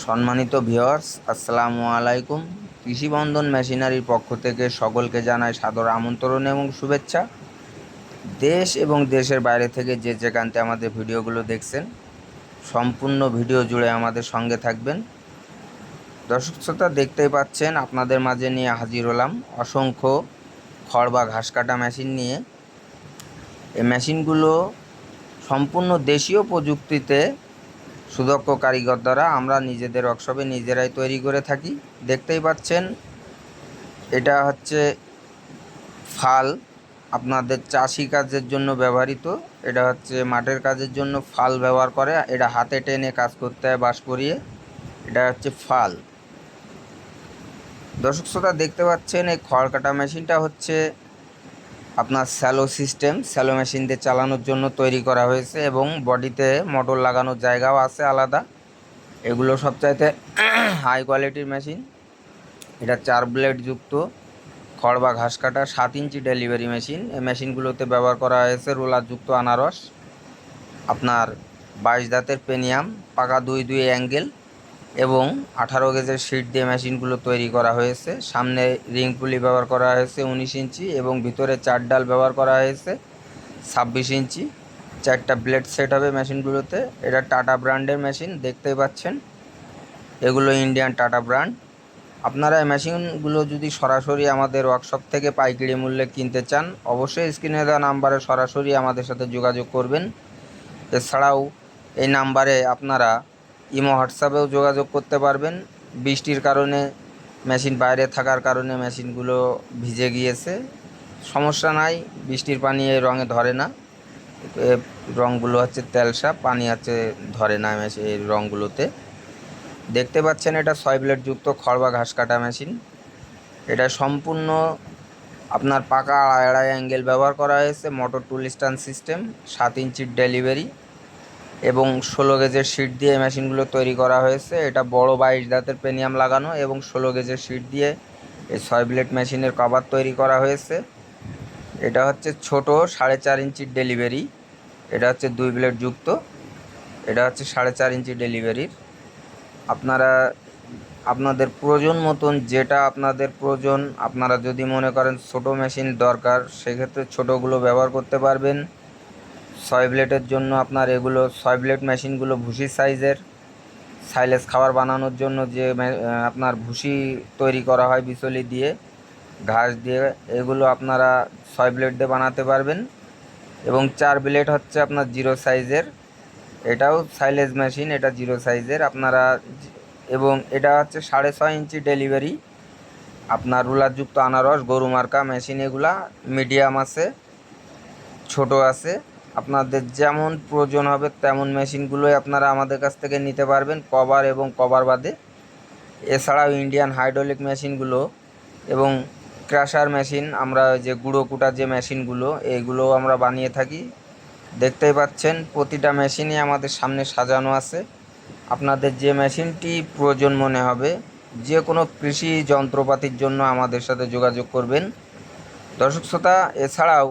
সম্মানিত ভিওয়ার্স আসসালামু আলাইকুম। কৃষিবন্ধন মেশিনারির পক্ষ থেকে সকলকে জানাই সাদর আমন্ত্রণ এবং শুভেচ্ছা। দেশ এবং দেশের বাইরে থেকে যে যেখানতে আমাদের ভিডিওগুলো দেখছেন, সম্পূর্ণ ভিডিও জুড়ে আমাদের সঙ্গে থাকবেন। দর্শক শ্রোতা, দেখতেই পাচ্ছেন, আপনাদের মাঝে নিয়ে হাজির হলাম অসংখ্য খড় বা ঘাস কাটা মেশিন নিয়ে। এই মেশিনগুলো সম্পূর্ণ দেশীয় প্রযুক্তিতে সুদক্ষ কারিগর দ্বারা আমরা নিজেদের ওয়ার্কশপে নিজেরাই তৈরি করে থাকি। দেখতেই পাচ্ছেন, এটা হচ্ছে ফাল। আপনাদের চাষি কাজের জন্য ব্যবহৃত, এটা হচ্ছে মাঠের কাজের জন্য ফাল ব্যবহার করে, এটা হাতে টেনে কাজ করতে হয় বাস করিয়ে এটা হচ্ছে ফাল। দর্শক শ্রোতা, দেখতে পাচ্ছেন এই খড় কাটা মেশিনটা হচ্ছে আপনার স্যালো সিস্টেম, স্যালো মেশিন দিয়ে চালানোর জন্য তৈরি করা হয়েছে এবং বডিতে মোটর লাগানোর জায়গাও আছে আলাদা। এগুলো সবচাইতে হাই কোয়ালিটির মেশিন এটা চার ব্লেড যুক্ত, খড় বা ঘাস কাটা, সাত ইঞ্চি ডেলিভারি মেশিন এই মেশিনগুলোতে ব্যবহার করা হয়েছে রোলার যুক্ত আনারস। আপনার বাইশ দাঁতের পেনিয়াম, পাকা দুই দুই অ্যাঙ্গেল এবং আঠারো গেজের শিট দিয়ে মেশিনগুলো তৈরি করা হয়েছে। সামনে রিং পুলি ব্যবহার করা হয়েছে উনিশ ইঞ্চি এবং ভিতরে চার ডাল ব্যবহার করা হয়েছে ছাব্বিশ ইঞ্চি। চারটা ব্লেড সেট হবে মেশিনগুলোতে এটা টাটা ব্র্যান্ডের মেশিন দেখতেই পাচ্ছেন। এগুলো ইন্ডিয়ান টাটা ব্র্যান্ড আপনারা এই মেশিনগুলো যদি সরাসরি আমাদের ওয়ার্কশপ থেকে পাইকারি মূল্যে কিনতে চান, অবশ্যই স্ক্রিনে দেওয়া নাম্বারে সরাসরি আমাদের সাথে যোগাযোগ করবেন। এছাড়াও এই নাম্বারে আপনারা ইমো, হোয়াটসঅ্যাপেও যোগাযোগ করতে পারবেন। বৃষ্টির কারণে, মেশিন বাইরে থাকার কারণে মেশিনগুলো ভিজে গিয়েছে। সমস্যা নাই, বৃষ্টির পানি এই রঙে ধরে না। রঙগুলো হচ্ছে তেলসা পানি হচ্ছে ধরে না মেশিন এই রঙগুলোতে। দেখতে পাচ্ছেন এটা ছয় যুক্ত খড় বা ঘাস কাটা মেশিন। এটা সম্পূর্ণ আপনার পাকা আড়াই আড়াই অ্যাঙ্গেল ব্যবহার করা হয়েছে, মোটর টুল স্ট্যান্ড সিস্টেম, সাত ইঞ্চির ডেলিভারি। এবং ষোলো গেজের শিট দিয়ে মেশিনগুলো তৈরি করা হয়েছে। এটা বড় বাইশ দাঁতের পেনিয়াম লাগানো এবং ষোলো গেজের শিট দিয়ে এই ছয় ব্লেড মেশিনের কভার তৈরি করা হয়েছে। এটা হচ্ছে ছোট সাড়ে চার ইঞ্চির ডেলিভারি। এটা হচ্ছে দুই ব্লেড যুক্ত। এটা হচ্ছে সাড়ে চার ইঞ্চি ডেলিভারির। আপনারা, আপনাদের প্রয়োজন মতন যেটা আপনাদের প্রয়োজন, আপনারা যদি মনে করেন ছোট মেশিন দরকার, সেক্ষেত্রে ছোটোগুলো ব্যবহার করতে পারবেন। ছয় ব্লেডের জন্য আপনার এগুলো ছয় ব্লেড মেশিনগুলো ভুসি সাইজের, সাইলেস খাবার বানানোর জন্য যে আপনার ভুসি তৈরি করা হয় বিচলি দিয়ে, ঘাস দিয়ে, এগুলো আপনারা ছয় ব্লেড দিয়ে বানাতে পারবেন। এবং চার ব্লেড হচ্ছে আপনার জিরো সাইজের, এটাও সাইলেজ মেশিন, এটা জিরো সাইজের, আপনারা এবং এটা হচ্ছে সাড়ে ছয় ইঞ্চি ডেলিভারি। আপনার রুলারযুক্ত আনারস, গরু মার্কা, মেশিন এগুলা মিডিয়াম আছে, ছোট আছে। আপনাদের যেমন প্রয়োজন হবে তেমন মেশিনগুলোই আপনারা আমাদের কাছ থেকে নিতে পারবেন, কভার এবং কভার বাদে। এছাড়াও ইন্ডিয়ান হাইড্রোলিক মেশিনগুলো এবং ক্রাশার মেশিন, আমরা যে গুঁড়ো কুটার যে মেশিনগুলো এইগুলো আমরা বানিয়ে থাকি। দেখতেই পাচ্ছেন, প্রতিটা মেশিনই আমাদের সামনে সাজানো আছে। আপনাদের যে মেশিনটি প্রয়োজন মনে হবে, যে কোনো কৃষি যন্ত্রপাতির জন্য আমাদের সাথে যোগাযোগ করবেন। দর্শক শ্রোতা, এছাড়াও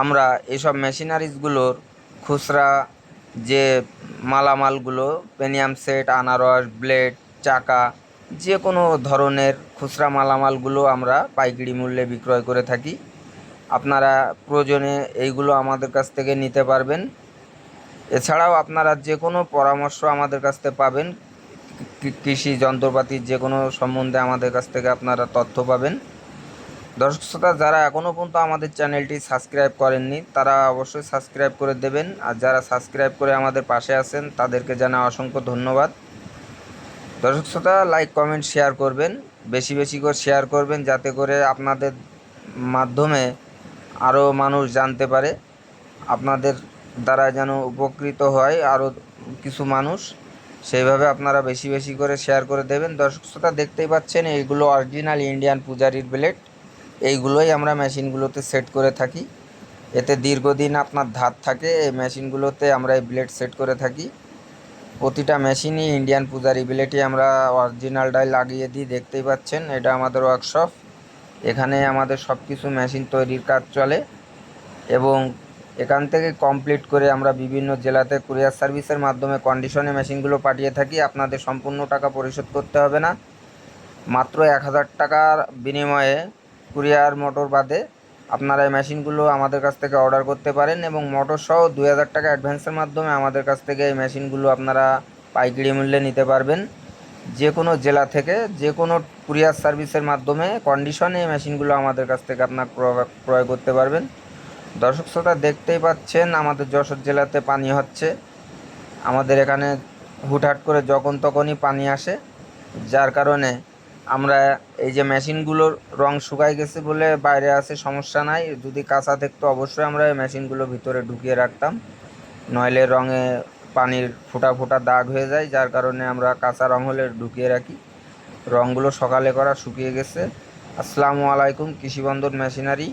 আমরা এসব মেশিনারিজগুলোর খুচরা যে মালামালগুলো, পেনিয়াম সেট, আনারস, ব্লেড, চাকা, যে কোনো ধরনের খুচরা মালামালগুলো আমরা পাইকারি মূল্যে বিক্রয় করে থাকি। আপনারা প্রয়োজনে এইগুলো আমাদের কাছ থেকে নিতে পারবেন। এছাড়াও আপনারা যে কোনো পরামর্শ আমাদের কাছ থেকে পাবেন। কৃষি যন্ত্রপাতির যে কোনো সম্বন্ধে আমাদের কাছ থেকে আপনারা তথ্য পাবেন। দর্শক শ্রোতা, যারা এখনও পর্যন্ত আমাদের চ্যানেলটি সাবস্ক্রাইব করেননি, তারা অবশ্যই সাবস্ক্রাইব করে দেবেন। আর যারা সাবস্ক্রাইব করে আমাদের পাশে আছেন, তাদেরকে জানা অসংখ্য ধন্যবাদ। দর্শক শ্রোতা, লাইক, কমেন্ট, শেয়ার করবেন। বেশি বেশি করে শেয়ার করবেন, যাতে করে আপনাদের মাধ্যমে আরও মানুষ জানতে পারে, আপনাদের দ্বারা যেন উপকৃত হয় আরও কিছু মানুষ। সেইভাবে আপনারা বেশি বেশি করে শেয়ার করে দেবেন। দর্শক শ্রোতা, দেখতেই পাচ্ছেন, এইগুলো অরিজিনাল ইন্ডিয়ান পূজারির ব্লেড এইগুলোই আমরা মেশিনগুলোতে সেট করে থাকি। এতে দীর্ঘদিন আপনার ধার থাকে, এই মেশিনগুলোতে আমরা এই ব্লেড সেট করে থাকি। প্রতিটা মেশিনই ইন্ডিয়ান পূজারি ব্লেডই আমরা অরিজিনালটাই লাগিয়ে দিই, দেখতেই পাচ্ছেন, এটা আমাদের ওয়ার্কশপ এখানে আমাদের সব কিছু মেশিন তৈরির কাজ চলে এবং এখান থেকে কমপ্লিট করে আমরা বিভিন্ন জেলাতে কুরিয়ার সার্ভিসের মাধ্যমে কন্ডিশনে মেশিনগুলো পাঠিয়ে থাকি। আপনাদের সম্পূর্ণ টাকা পরিশোধ করতে হবে না। মাত্র এক হাজার টাকার বিনিময়ে কুরিয়ার মোটর বাদে আপনারা এই মেশিনগুলো আমাদের কাছ থেকে অর্ডার করতে পারেন এবং মোটর সহ দুই হাজার টাকা অ্যাডভান্সের মাধ্যমে আমাদের কাছ থেকে এই মেশিনগুলো আপনারা পাইকারি মূল্যে নিতে পারবেন। যে কোনো জেলা থেকে যে কোনো কুরিয়ার সার্ভিসের মাধ্যমে কন্ডিশনে এই মেশিনগুলো আমাদের কাছ থেকে আপনার ক্রয়- করতে পারবেন। দর্শক শ্রোতা, দেখতেই পাচ্ছেন আমাদের যশোর জেলাতে পানি হচ্ছে। আমাদের এখানে হুটহাট করে যখন তখনই পানি আসে, যার কারণে আমরা এই যে মেশিনগুলোর রং শুকায় গেছে বলে বাইরে আসে সমস্যা নাই। যদি কাঁচা থাকতো অবশ্যই আমরা এই মেশিনগুলো ভিতরে ঢুকিয়ে রাখতাম। নইলে রঙে পানির ফোটা ফোটা দাগ হয়ে যায়, যার কারণে আমরা কাঁচা রং হলে ঢুকিয়ে রাখি। রঙগুলো সকালে করা শুকিয়ে গেছে। আসসালামু আলাইকুম, কৃষিবন্দর মেশিনারি।